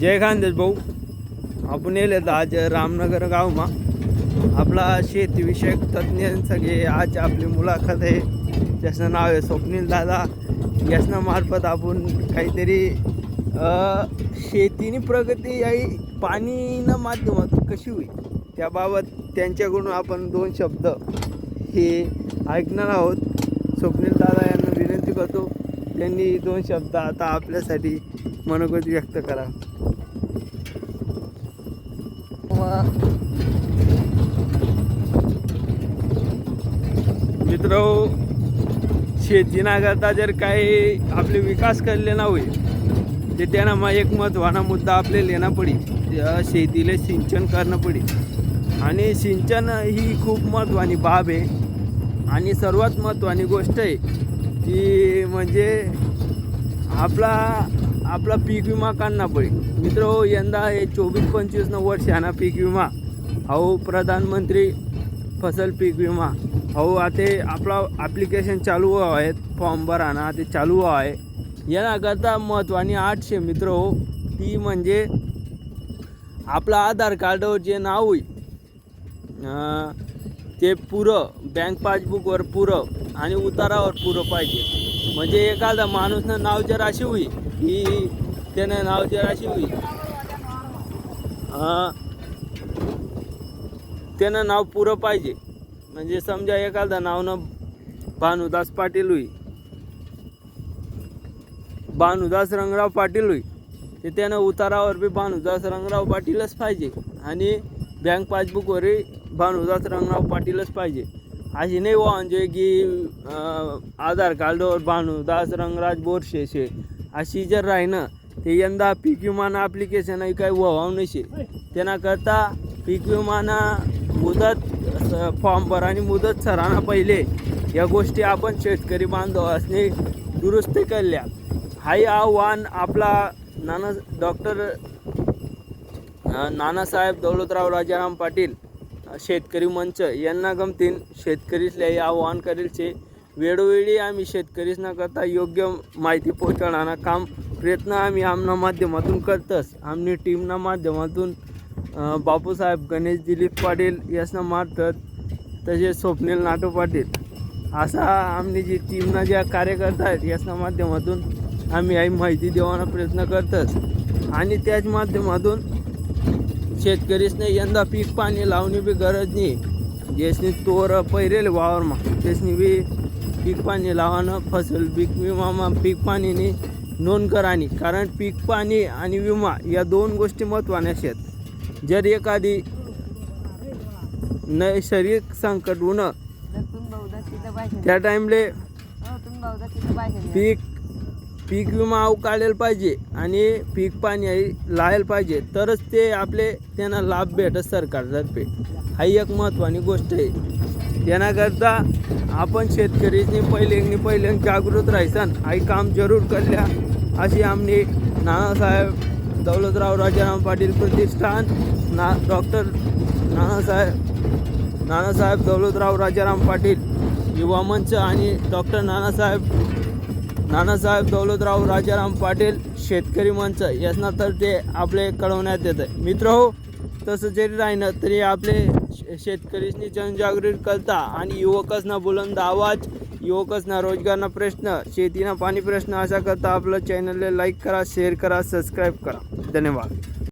जय खानदेश भाऊ. आपण येले आज रामनगर गावमा. आपला शेतीविषयक तज्ज्ञ सगळे. आज आपली मुलाखत आहे. ज्याचं नाव आहे स्वप्नील दादा. यासना मार्फत आपण काहीतरी शेतीनी प्रगती आई पाणीनं माध्यमातून कशी होईल? त्याबाबत त्यांच्याकडून आपण दोन शब्द हे ऐकणार आहोत. स्वप्नील दादा यांना विनंती करतो. त्यांनी दोन शब्द आता आपल्यासाठी मनोगत व्यक्त करा. मित्र शेती नागरता जर काही आपले विकास करले ना होईल ते त्यांना मग एक महत्त्वाना मुद्दा आपले लेना पडी. शेतीले शेतीला सिंचन करणं पडी. आणि सिंचन ही खूप महत्त्वानी बाब आहे. आणि सर्वात महत्त्वानी गोष्ट आहे की म्हणजे आपला आपला पीक विमा काढणं पडेल. मित्र हो यंदा हे चोवीस पंचवीस नव्वद शहाणा पीक विमा. अहो प्रधानमंत्री फसल पीक विमा. अहो आता आपला ॲप्लिकेशन चालू आहेत फॉर्म भराना ते चालू आहे. याकरता महत्त्वानी आठशे मित्र हो ती म्हणजे आपला आधार कार्डवर जे नाव होईल ते पुरं बँक पासबुकवर पुरं आणि उतारावर पुरं पाहिजे. म्हणजे एखादा माणूसनं नाव जर अशी होई की त्यानं नाव जर अशी होई त्यानं नाव पुरं पाहिजे. म्हणजे समजा एखादा नावनं भानुदास पाटील होई भानुदास रंगराव पाटील होई ते त्यानं उतारावर बी भानुदास रंगराव पाटीलच पाहिजे. आणि बँक पासबुकवरही भानुदास रंगराव पाटीलच पाहिजे. अशी नाही वाहन म्हणजे की आधार कार्डवर भानुदास रंगराज बोरशे शे. अशी जर राहिनं ते यंदा पीक विमाना ॲप्लिकेशन काही व्हावं नसे त्यानाकरता पीक विमाना मुदत फॉर्म भरा आणि मुदत सराना पहिले. या गोष्टी आपण शेतकरी बांधव असणे दुरुस्ती केल्या. हाही आव्हान आपला नाना डॉक्टर नानासाहेब दौलतराव राजाराम पाटील. शेतकरी मंच यांना गमतीन शेतकरीसले हे आव्हान करेलचे वेळोवेळी आम्ही शेतकरीसना करता योग्य माहिती पोहोचवण्याना काम प्रयत्न आम्ही आमना माध्यमातून करतस आमनी टीमना माध्यमातून बापूसाहेब गणेश दिलीप पाटील यासना मारतात तसेच स्वप्नील नाटो पाटील असा आमनी जी टीमना ज्या कार्यकर्ता आहेत यासना माध्यमातून आम्ही आई माहिती देवाना प्रयत्न करतच. आणि त्याच माध्यमातून शेतकरीसने यंदा पीक पाणी लावणी बी गरज नाही. ज्यासनी तोर पैरेल वावरमा. त्यासनी बी पीक पाणी लावानं फसल पीक विमा पीक पाणीनी नोंद करानी. कारण पीक पाणी आणि विमा या दोन गोष्टी महत्त्वाच्या आहेत. जर एखादी नैसर्गिक संकट होणं त्या टाईमले पीक पीक विमा काढायला पाहिजे आणि पीक पाणी लावायला पाहिजे तरच ते आपले त्यांना लाभ भेटत सरकारतर्फे. हा एक महत्त्वाची गोष्ट आहे. त्यानाकरता आपण शेतकरीनी पहिल्यांनी पहिले जागृत राहायचं. आई काम जरूर करल्या. अशी आमनी नानासाहेब दौलतराव राजाराम पाटील प्रतिष्ठान ना डॉक्टर नानासाहेब नानासाहेब दौलतराव राजाराम पाटील युवा मंच आणि डॉक्टर नानासाहेब नानासाहेब दौलतराव राजाराम पाटील शेतकरी मंच यांना तर ते आपले कळवण्यात येतं मित्र हो तसं जरी राहिलं तरी आपले शे- शेतकरीसनी जनजागृत करता आणि युवकसना बुलंद आवाज युवकसना रोजगारना प्रश्न शेतीना पाणी प्रश्न अशा करता आपलं चॅनलला लाईक करा शेअर करा सबस्क्राईब करा. धन्यवाद.